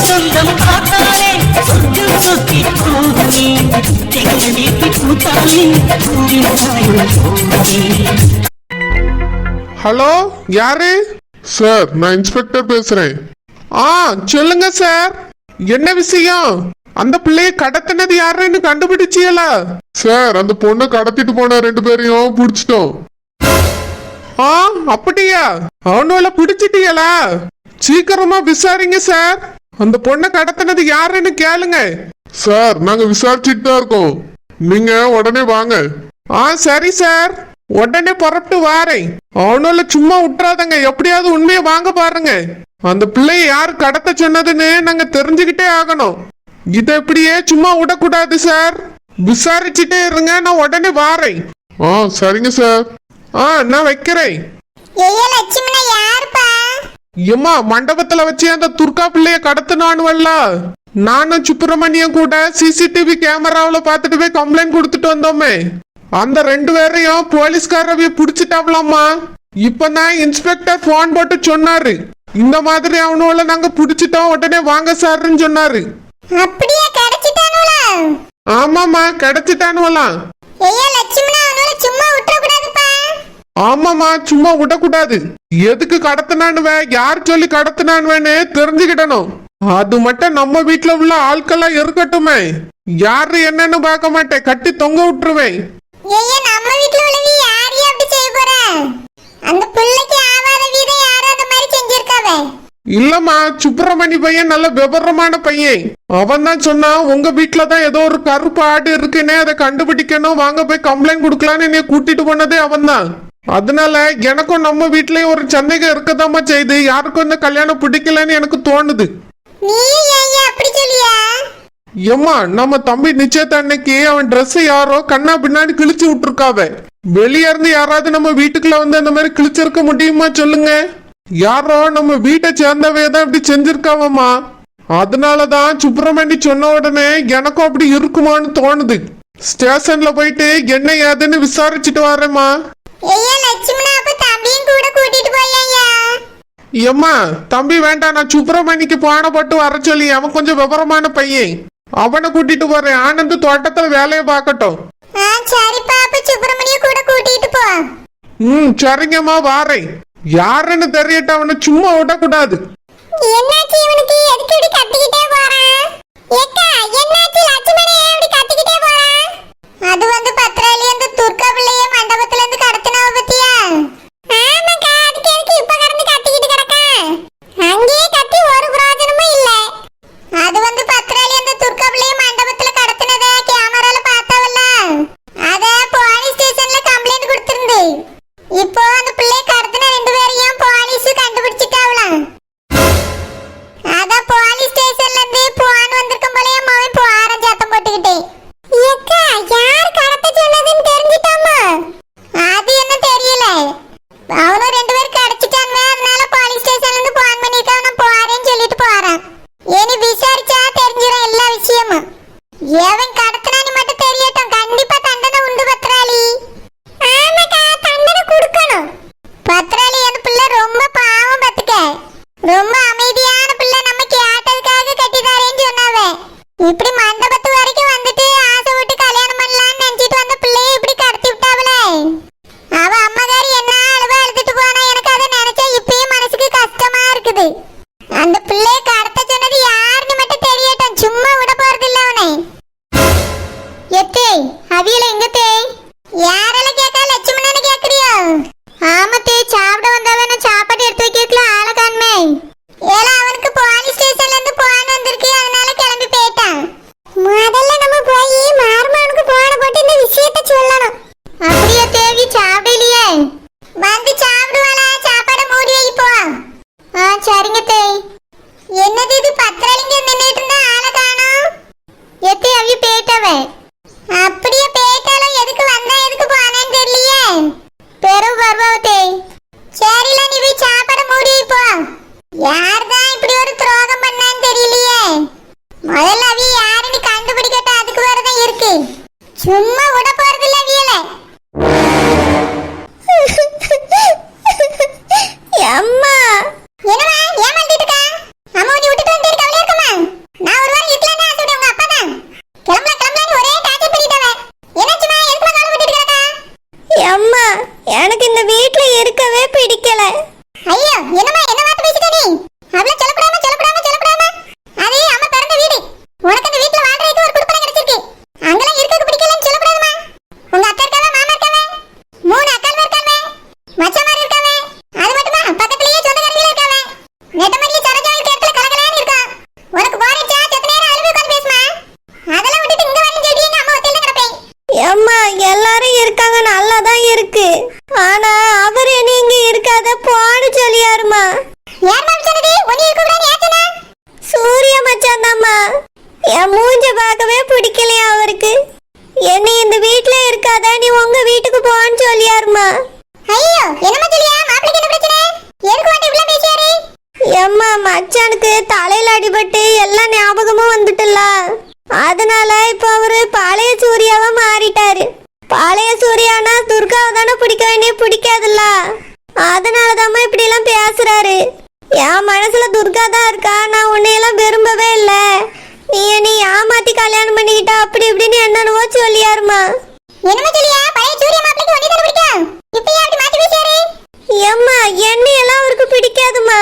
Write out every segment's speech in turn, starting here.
சொந்தம் பார்த்தாலே சொர்க்கம் சுத்தி வீட்டு பூத்தாலே ஹலோ யாரு? சார் நான் இன்ஸ்பெக்டர் பேசுறேன். ஆ சொல்லுங்க சார். என்ன விஷயம்? அந்த பிள்ளைய கடத்தினது யாருன்னு கண்டுபிடிச்சியலா? சார் அந்த பொண்ணை கடத்திட்டு போன ரெண்டு பேரையும் பிடிச்சிட்டோம். ஆ அப்படியா? அவனோல பிடிச்சிட்டியலா? சீக்கிரமா விசாரிங்க சார். அந்த பொண்ணை கடத்தினது யாருன்னு கேளுங்க. சார் நாங்க விசாரிச்சுட்டு தான் இருக்கோம். நீங்க உடனே வாங்க. ஆ சரி சார். உடனே புறப்பட்டு வாரேன். அவனோல சும்மா விட்டுறாதங்க. எப்படியாவது உண்மையை வாங்க பாருங்க. அந்த பிள்ளைய யார் கடத்த சொன்னதுன்னு நாங்க தெரிஞ்சுக்கிட்டே ஆகணும். இதை இப்படியே சும்மா விடக்கூடாது சார். விசாரிச்சுட்டே இருங்க நான் உடனே வாரேன். ஆ சரிங்க சார். ஆ நான் வைக்கிறேன். ஐயா லட்சுமணா யாருப்பா? எம்மா மண்டபத்துல வச்சு அந்த துர்கா பிள்ளைய கடத்தினானுவல்ல நானும் சுப்பிரமணியம் கூட சிசிடிவி கேமராவுல பார்த்துட்டு போய் கம்ப்ளைண்ட் கொடுத்துட்டு வந்தோமே. அந்த ரெண்டு பேரையும் போலீஸ்காரவிய புடிச்சிட்டாவலாமா இப்பதான் இன்ஸ்பெக்டர் போன் போட்டு சொன்னாரு. இந்த மாதிரி அவனுல நாங்க புடிச்சிட்டோம் உடனே வாங்க சார்ன்னு சொன்னாரு. அப்படியே கிடைச்சிட்டானுல ஆமாமா கிடைச்சிட்டானுவலாம் ஐயா லட்சுமணா அவனால சும்மா விட்டுற ஆமாமா சும்மா விடக்கூடாது. எதுக்கு கடத்தினானுவ? யார் சொல்லி கடத்தினானுவேன்னு தெரிஞ்சுக்கிடணும் அது மட்டும் நம்ம வீட்ல உள்ள ஆட்கள்லாம் இருக்கட்டுமே. யாரு என்னன்னு பார்க்க மாட்டேன். கட்டி தொங்க விட்டுருவேன் இல்லம்மா சுப்பிரமணி பையன் நல்ல விவரமான பையன். அவன் தான் சொன்னான் உங்க வீட்ல தான் ஏதோ ஒரு கருப்பு ஆடு இருக்குன்னே அதை கண்டுபிடிக்கணும். வாங்க போய் கம்ப்ளைண்ட் கொடுக்கலான்னு என்னைய கூட்டிட்டு போனதே அவன் தான். அதனால எனக்கும் நம்ம வீட்லயும் ஒரு சந்தேகம் இருக்கதாம்மா செய்து. யாருக்கும் இந்த கல்யாணம் பிடிக்கலன்னு எனக்கு தோணுது. எம்மா நம்ம தம்பி நிச்சயத்த அன்னைக்கு அவன் Dress யாரோ கண்ணா பின்னாடி கிழிச்சு விட்டுருக்காவ. வெளிய இருந்து யாராவது நம்ம வீட்டுக்குள்ள வந்து அந்த மாதிரி கிழிச்சிருக்க முடியுமா சொல்லுங்க? யாரோ நம்ம வீட்டை சேர்ந்தவே தான் இப்படி செஞ்சிருக்காவம்மா. அதனாலதான் சுப்பிரமணி சொன்ன உடனே எனக்கும் அப்படி இருக்குமான்னு தோணுது. ஸ்டேஷன்ல போயிட்டு என்ன ஏதுன்னு விசாரிச்சுட்டு வரேம்மா. ஐயா லட்சுமணா அப்ப தம்பியும் கூட கூட்டிட்டு போய்யா எம்மா தம்பி வேண்டாம் நான் சுப்பிரமணிக்கு பானை போட்டு வர சொல்லி அவன் கொஞ்சம் விவரமான பையன். அவனை கூட்டிட்டு போறேன். ஆனந்த் தோட்டத்துல வேலையை பார்க்கட்டும். ஆ சரிப்பா அப்ப சுப்பிரமணிய கூட கூட்டிட்டு போ. ம் சரிங்கம்மா வாரேன். யாருன்னு தெரியட்ட அவனை சும்மா விடக்கூடாது. என்னாச்சு இவனுக்கு? எதுக்கு இப்படி கத்திக்கிட்டே போறான்? ஏக்கா என்னாச்சு? லட்சுமணி ஏன் இப்படி கத்திக்கிட்டே போறான். அது வந்து பத்திராளி அந்த துர்கா பிள்ளைய மண்டபத்துல எவன் கடத்த அவியலை எங்க தே எனக்கு இந்த வீட்ல இருக்கவே பிடிக்கல. ஐயோ என்னமா என்ன வார்த்தை பேசிட்ட நீ அவளை சொல்ல பழைய சூர்யானா துர்காவை தானே பிடிக்க வேண்டிய பிடிக்காதுல்ல? அதனால தாம்மா இப்படிலாம் பேசுறாரு. என் மனசுல துர்கா தான் இருக்கா? நான் உன்னையெல்லாம் விரும்பவே இல்லை. நீ என்னை ஏமாத்தி கல்யாணம் பண்ணிக்கிட்டா அப்படி இப்படின்னு என்னென்னவோ சொல்லியாருமா. என்னமா சொல்லியா? பழைய சூரிய மாப்பிளைக்கு ஒண்ணே தான பிடிக்கும்? இப்போ ஏன் மாத்தி பேசியாரு ஏம்மா என்னை எல்லாம் அவருக்கு பிடிக்காதுமா?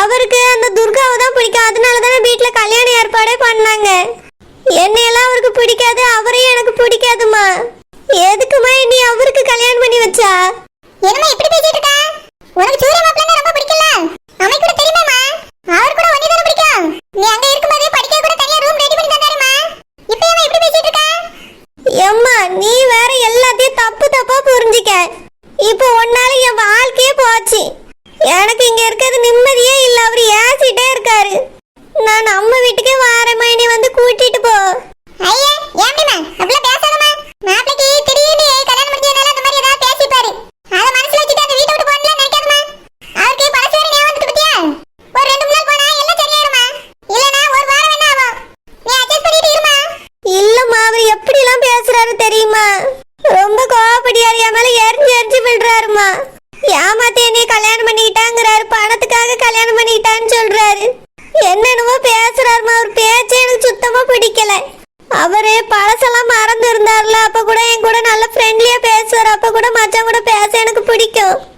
அவருக்கு அந்த துர்காவை தான் பிடிக்கும். அதனால தானே வீட்ல கல்யாண ஏற்பாடே பண்ணாங்க. என்னை எல்லாம் அவருக்கு பிடிக்காது அவரையும் எனக்கு பிடிக்காதுமா? 别的 பிடிக்கும்.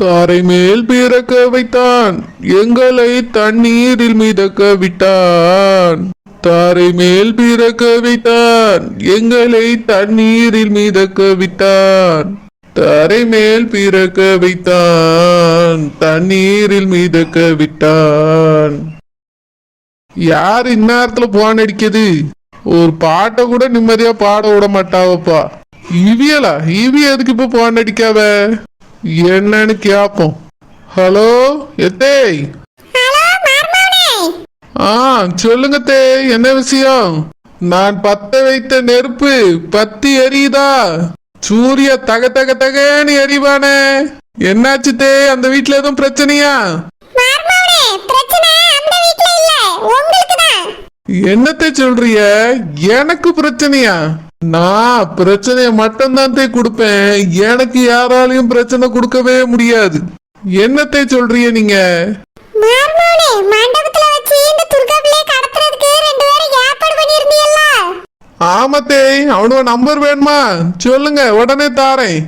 தாரை மேல் பிறக்க வைத்தான். எங்களை தண்ணீரில் மிதக்க விட்டான். தாரை மேல் பிறக்க வைத்தான். எங்களை தண்ணீரில் மிதக்க விட்டான். தாரை மேல் பிறக்க வைத்தான். தண்ணீரில் மிதக்க விட்டான். யார் இந்நேரத்துல போன் அடிக்குது? ஒரு பாட்டை கூட நிம்மதியா பாட விட மாட்டாவப்பா. இவியலா? இவி எதுக்கு இப்ப போன் அடிக்காவ? என்னன்னு கேப்போம். ஹலோ எத்தேய்? ஆ சொல்லுங்க தே என்ன விஷயம்? நான் பத்த வைத்த நெருப்பு பத்தி எரியுதா? சூரிய தக தக தகன்னு எரிவானே. என்னாச்சு தே அந்த வீட்ல எதுவும் பிரச்சனையா? என்னத்தை சொல்றிய? எனக்கு பிரச்சனையா? நான் பிரச்சனைய மட்டும்தான் தே கொடுப்பேன். எனக்கு யாராலையும் பிரச்சனை கொடுக்கவே முடியாது. என்னத்தை சொல்றிய நீங்க? ஆமத்தே அவனுவ நம்பர் வேணுமா? சொல்லுங்க உடனே தாரேன்.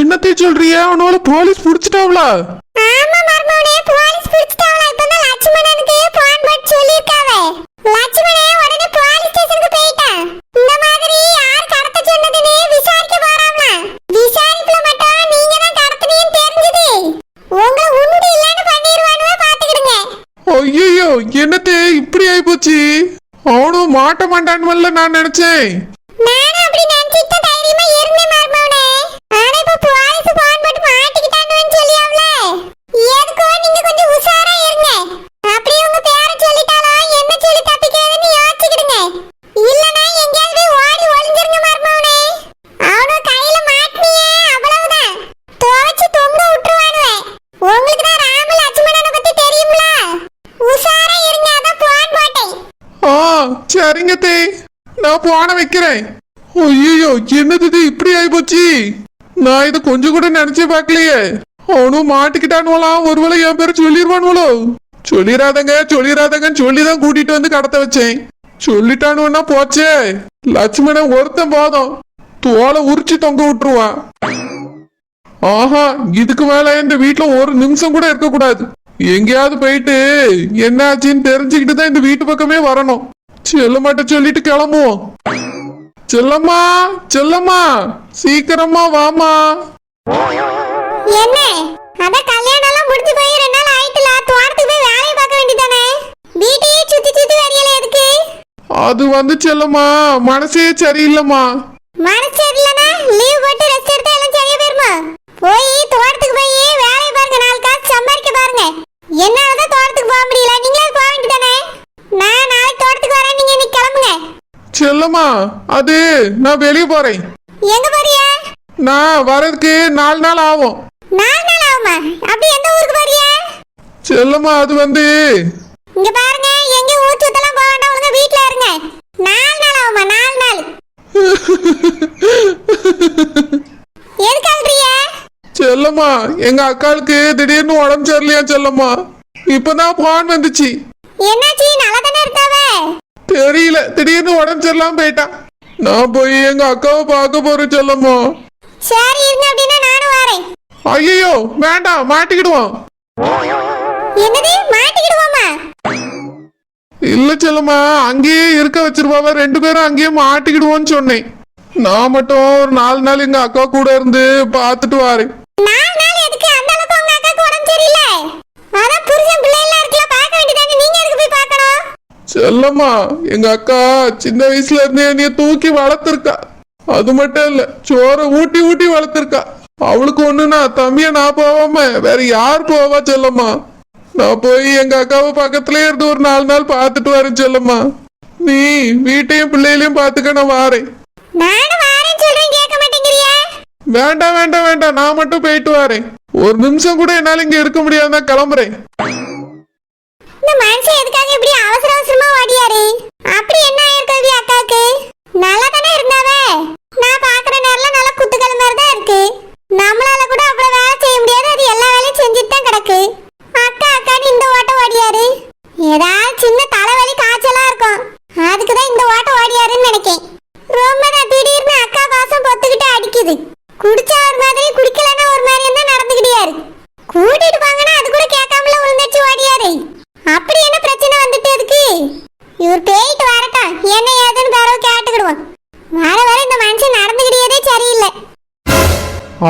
என்னத்தை சொல்றிய அவனோட போலீஸ் புடிச்சிட்டாவளா ஆமா மர்மவனே போலீஸ் பிடிச்சிட்டாங்களா இப்பதான் லட்சுமணனுக்கு போன் பண்ணி சொல்லிருக்காவே லட்சுமணே உடனே போலீஸ் ஸ்டேஷனுக்கு போயிட்டான் இந்த மாதிரி யார் கடத்த சொன்னதுன்னு விசாரிக்க போறாங்களா விசாரிப்புல மட்டும் நீங்க தான் கடத்துனீங்கன்னு தெரிஞ்சது உங்களை உண்டு இல்லைன்னு பண்ணிடுவானுவ பாத்துக்கிடுங்க ஐயோ என்னத்தே இப்படி ஆயிப்போச்சு அவனும் மாட்ட மாட்டான்னு நான் நினைச்சேன் நானும் அப்படி நினைச்சிட்டு தைரியமா இருந்தேன் மர்மவனே ஆனா இப்ப போலீஸ் போன் போட்டு மாட்டிக்கிட்டாங்கன்னு சொல்லியாவல எதுக்கோ நீங்க கொஞ்சம் உஷாரா இருங்க அப்படி உங்க பேரை சொல்லிட்டாலும் என்ன சொல்லி தப்பிக்கிறதுன்னு யோசிச்சுக்கிடுங்க இல்லனா எங்கேயாவது போய் ஓடி ஒளிஞ்சிருங்க மர்மவனே அவனோ கையில மாட்டினியே அவ்வளவுதான் துவைச்சு தொங்க விட்டுருவானுவே உங்களுக்கு தான் ராம லட்சுமணனை பத்தி தெரியும்ல உஷாரா இருங்க அதான் போன் போட்டேன் ஆ சரிங்க தே நான் போன வைக்கிறேன் ஐயோ என்னது இது இப்படி ஆயிப்போச்சு நான் இதை கொஞ்சம் கூட நினைச்சே பார்க்கலையே. அவனும் மாட்டிக்கிட்டானுவலாம் ஒருவேளை என் பேர் சொல்லிடுவானுவளோ சொல்லிடாதங்க சொல்லிடாதங்கன்னு சொல்லி தான் கூட்டிட்டு வந்து கடத்த வச்சேன். சொல்லிட்டானுன்னா போச்சே. லட்சுமணன் ஒருத்தன் போதும். தோலை உரிச்சு தொங்க விட்டுருவான் ஆஹா இதுக்கு மேல இந்த வீட்டுல ஒரு நிமிஷம் கூட இருக்கக்கூடாது. எங்கேயாவது போயிட்டு என்னாச்சுன்னு தெரிஞ்சுக்கிட்டு தான் இந்த வீட்டு பக்கமே வரணும். செல்லமாட்ட சொல்லிட்டு கிளம்புவோம். செல்லம்மா செல்லம்மா சீக்கிரமா வாமா என்ன? அத கல்யாணம் எல்லாம் முடிஞ்சு போய் ரெண்டு நாள் ஆயிட்டுல தோட்டத்துக்கு போய் வேலையை பார்க்க வேண்டியதானே வீட்டையே சுத்தி சுத்தி வரியல எதுக்கு? அது வந்து செல்லம்மா மனசே சரியில்லைம்மா. மனசு இல்லனா லீவ் போட்டு ரெஸ்ட் எடுத்தா எல்லாம் சரியா போயிருமா? போய் தோட்டத்துக்கு போய் வேலையை பாருங்க நாலு காசு சம்பாதிக்க பாருங்க. என்னாலதான் தோட்டத்துக்கு போக முடியல நீங்களே போக வேண்டியதானே நான் நாளைக்கு தோட்டத்துக்கு வரேன் நீங்க இன்னைக்கு கிளம்புங்க. செல்லம்மா அது நான் வெளியே போறேன். எங்க போறியா நான் வரதுக்கு நாலு நாள் ஆகும். அப்படி எந்த ஊருக்கு போறியா? செல்லம்மா அது வந்து இங்க பாருங்க எங்க ஊர் சுத்தலாம் போக வேண்டாம் ஒழுங்கா வீட்ல இருங்க. நாலு நாள் ஆகுமா நாலு நாள். எதுக்கு அழுறிய செல்லம்மா எங்க அக்காளுக்கு திடீர்னு உடம்பு சரியில்லையா செல்லம்மா? இப்பதான் போன் வந்துச்சு. என்னாச்சு? நல்லா தானே இருக்காவே? தெரியல திடீர்னு உடம்பு சரியில்லாம போயிட்டான் நான் போய் எங்க அக்காவை பார்க்க போறேன் செல்லம்மா. சரி இருங்க ஐயோ வேண்டாம் மாட்டிக்கிடுவோம் என்னது? மாட்டிக்கிடுவோமா? இல்ல செல்லம்மா அங்கேயே இருக்க வச்சிருப்பாவ ரெண்டு பேரும் அங்கேயே மாட்டிக்கிடுவோன்னு சொன்னேன். நான் மட்டும் ஒரு நாலு நாள் எங்க அக்கா கூட இருந்து போய் பார்க்கணும்? செல்லம்மா எங்க அக்கா சின்ன வயசுல இருந்தே என்னைய தூக்கி வளர்த்துருக்கா. அது மட்டும் இல்ல சோறை ஊட்டி ஊட்டி வளர்த்துருக்கா. அவளுக்கு ஒண்ணுனா தம்பிய நான் போவாம வேற யார் போவா செல்லம்மா? நான் போய் எங்க அக்காவை பக்கத்துலயே இருந்து ஒரு நாலு நாள் பார்த்துட்டு வரேன் செல்லம்மா. நீ வீட்டையும் பிள்ளைகளையும் பார்த்துக்க நான் வாரேன். வேண்டாம் வேண்டாம் வேண்டாம் நான் மட்டும் போயிட்டு வரேன். ஒரு நிமிஷம் கூட என்னால இங்க இருக்க முடியாதுன்னா கிளம்புறேன். இந்த மனுஷன் எதுக்காக இப்படி அவசர அவசரமா ஓடியாரு? அப்படி என்ன அக்காக்கு நல்லா தானே இருந்தாவே நான் பாக்குற நேரம் நல்லா குத்துக்கள் மாதிரி தான் இருக்கு நம்மளால கூட அவ்வளவு வேலை செய்ய முடியாது அது எல்லா வேலையும் செஞ்சுட்டு தான் கிடக்கு அக்கா அக்கான்னு இந்த ஓட்டம் ஓடியாரு ஏதாவது சின்ன தலைவலி காய்ச்சலா இருக்கும் அதுக்கு தான் இந்த ஓட்டம் ஓடியாருன்னு நினைக்கேன் ரொம்ப தான் திடீர்னு என்ன ஏதுன்னு தரவு கேட்டுக்கிடுவோம் வர வர இந்த மனுஷன் நடந்துக்கிட்டே சரியில்லை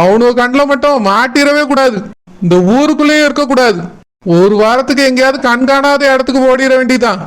அவனுக்கு கண்ணில் மட்டும் மாட்டிடவே கூடாது. இந்த ஊருக்குள்ளேயே இருக்க கூடாது ஒரு வாரத்துக்கு எங்கேயாவது கண்காணாத இடத்துக்கு ஓடிட வேண்டியதான்